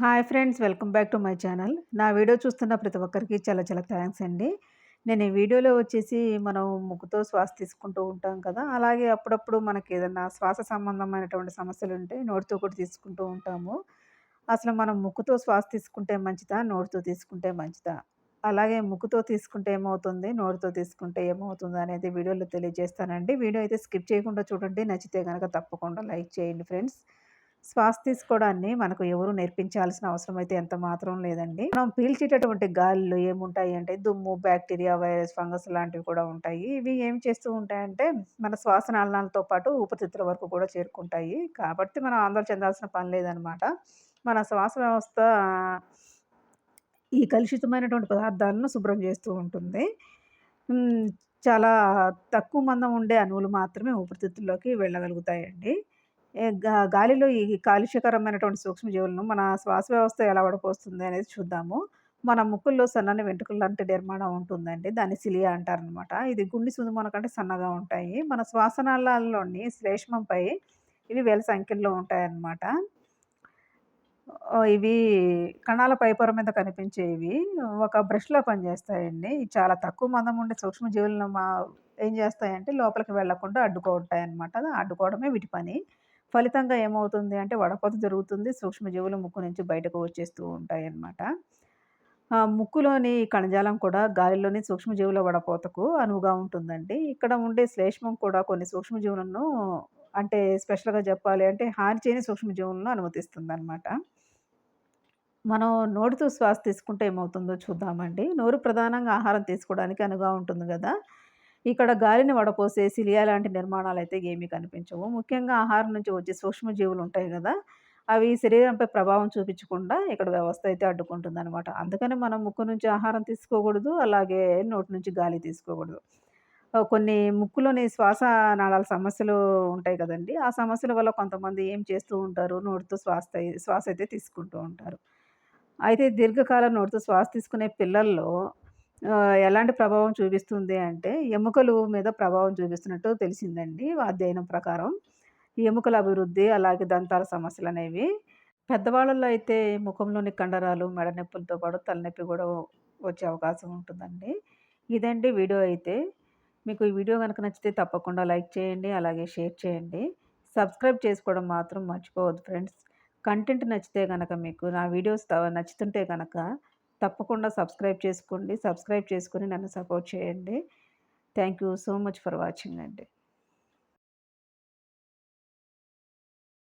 Hi friends welcome back to my channel. నా video చూస్తున్న ప్రతి ఒక్కరికి చాలా చాలా థ్యాంక్స్ అండి. నేను ఈ వీడియోలో వచ్చేసి మనం ముక్కుతో శ్వాస తీసుకుంటూ ఉంటాం కదా అలాగే అప్పుడప్పుడు మనకి ఏదైనా శ్వాస సంబంధమైనటువంటి సమస్యలు ఉంటే నోటితో కూడా తీసుకుంటూ ఉంటాము. అసలు మనం ముక్కుతో శ్వాస తీసుకుంటే మంచిదా నోటితో తీసుకుంటే మంచిదా? అలాగే ముక్కుతో తీసుకుంటే ఏమవుతుంది నోటితో తీసుకుంటే ఏమవుతుంది అనేది వీడియోలో తెలియజేస్తానండి. వీడియో అయితే స్కిప్ చేయకుండా చూడండి నచ్చితే కనుక తప్పకుండా లైక్ చేయండి ఫ్రెండ్స్. శ్వాస తీసుకోవడాన్ని మనకు ఎవరు నేర్పించాల్సిన అవసరం అయితే ఎంత మాత్రం లేదండి. మనం పీల్చేటటువంటి గాలిలో ఏముంటాయి అంటే దుమ్ము బ్యాక్టీరియా వైరస్ ఫంగస్ లాంటివి కూడా ఉంటాయి. ఇవి ఏం చేస్తూ ఉంటాయంటే మన శ్వాస నాళనాలతో పాటు ఊపిరితిత్తుల వరకు కూడా చేరుకుంటాయి. కాబట్టి మనం ఆందోళన చెందాల్సిన పని లేదనమాట మన శ్వాస వ్యవస్థ ఈ కలుషితమైనటువంటి పదార్థాలను శుభ్రం చేస్తూ ఉంటుంది. చాలా తక్కువ మందం ఉండే అణువులు మాత్రమే ఊపిరితిత్తుల్లోకి వెళ్ళగలుగుతాయండి. గాలిలో ఈ కాలుష్యకరమైనటువంటి సూక్ష్మజీవులను మన శ్వాస వ్యవస్థ ఎలా వడపోస్తుంది అనేది చూద్దాము మన ముక్కుల్లో సన్నని వెంట్రుకలు లాంటి నిర్మాణం ఉంటుందండి దాన్ని సిలియా అంటారనమాట ఇది గుండె సుదుమన కంటే సన్నగా ఉంటాయి మన శ్వాసనాళాల్లోని శ్లేష్మంపై ఇవి వేల సంఖ్యలో ఉంటాయన్నమాట ఇవి కణాల పైపొర మీద కనిపించేవి ఒక బ్రష్లో పనిచేస్తాయండి. చాలా తక్కువ మందం ఉండే సూక్ష్మజీవులను మా ఏం చేస్తాయంటే లోపలికి వెళ్ళకుండా అడ్డుకుంటాయన్నమాట. అడ్డుకోవడమే వీటి పని. ఫలితంగా ఏమవుతుంది అంటే వడపోత జరుగుతుంది. సూక్ష్మజీవులు ముక్కు నుంచి బయటకు వచ్చేస్తూ ఉంటాయన్నమాట. ముక్కులోని కణజాలం కూడా గాలిలోని సూక్ష్మజీవుల వడపోతకు అనువుగా ఉంటుందండి. ఇక్కడ ఉండే శ్లేష్మం కూడా కొన్ని సూక్ష్మజీవులను అంటే స్పెషల్‌గా చెప్పాలి అంటే హాని చేయని సూక్ష్మజీవులను అనుమతిస్తుందనమాట. మనం నోటితో శ్వాస తీసుకుంటే ఏమవుతుందో చూద్దామండి. నోరు ప్రధానంగా ఆహారం తీసుకోవడానికి అనుగా ఉంటుంది కదా ఇక్కడ గాలిని వడపోసే సిలియా లాంటి అయితే ఏమీ కనిపించవు. ముఖ్యంగా ఆహారం నుంచి వచ్చే సూక్ష్మజీవులు ఉంటాయి కదా అవి శరీరంపై ప్రభావం చూపించకుండా ఇక్కడ వ్యవస్థ అయితే అడ్డుకుంటుందనమాట. అందుకని మనం ముక్కు నుంచి ఆహారం తీసుకోకూడదు. అలాగే నోటి నుంచి గాలి తీసుకోకూడదు. కొన్ని ముక్కులోని శ్వాస నాళాల సమస్యలు ఉంటాయి కదండీ! ఆ సమస్యల వల్ల కొంతమంది ఏం చేస్తూ ఉంటారు, నోటితో శ్వాస శ్వాస అయితే తీసుకుంటూ ఉంటారు. అయితే దీర్ఘకాలం నోటితో శ్వాస తీసుకునే పిల్లల్లో ఎలాంటి ప్రభావం చూపిస్తుంది అంటే, ఎముకలు మీద ప్రభావం చూపిస్తున్నట్టు తెలిసిందండి అధ్యయనం ప్రకారం. ఎముకల అభివృద్ధి, అలాగే దంతాల సమస్యలు అనేవి పెద్దవాళ్ళలో అయితే ముఖంలోని కండరాలు, మెడ నొప్పులతో పాటు తలనొప్పి కూడా వచ్చే అవకాశం ఉంటుందండి. ఇదండి వీడియో అయితే. మీకు ఈ వీడియో కనుక నచ్చితే తప్పకుండా లైక్ చేయండి. అలాగే షేర్ చేయండి. సబ్స్క్రైబ్ చేసుకోవడం మాత్రం మర్చిపోవద్దు ఫ్రెండ్స్. కంటెంట్ నచ్చితే కనుక మీకు నా వీడియోస్ నచ్చుతుంటే కనుక తప్పకుండా సబ్స్క్రైబ్ చేసుకోండి. సబ్స్క్రైబ్ చేసుకుని నన్ను సపోర్ట్ చేయండి. Thank you so much for watching అండి.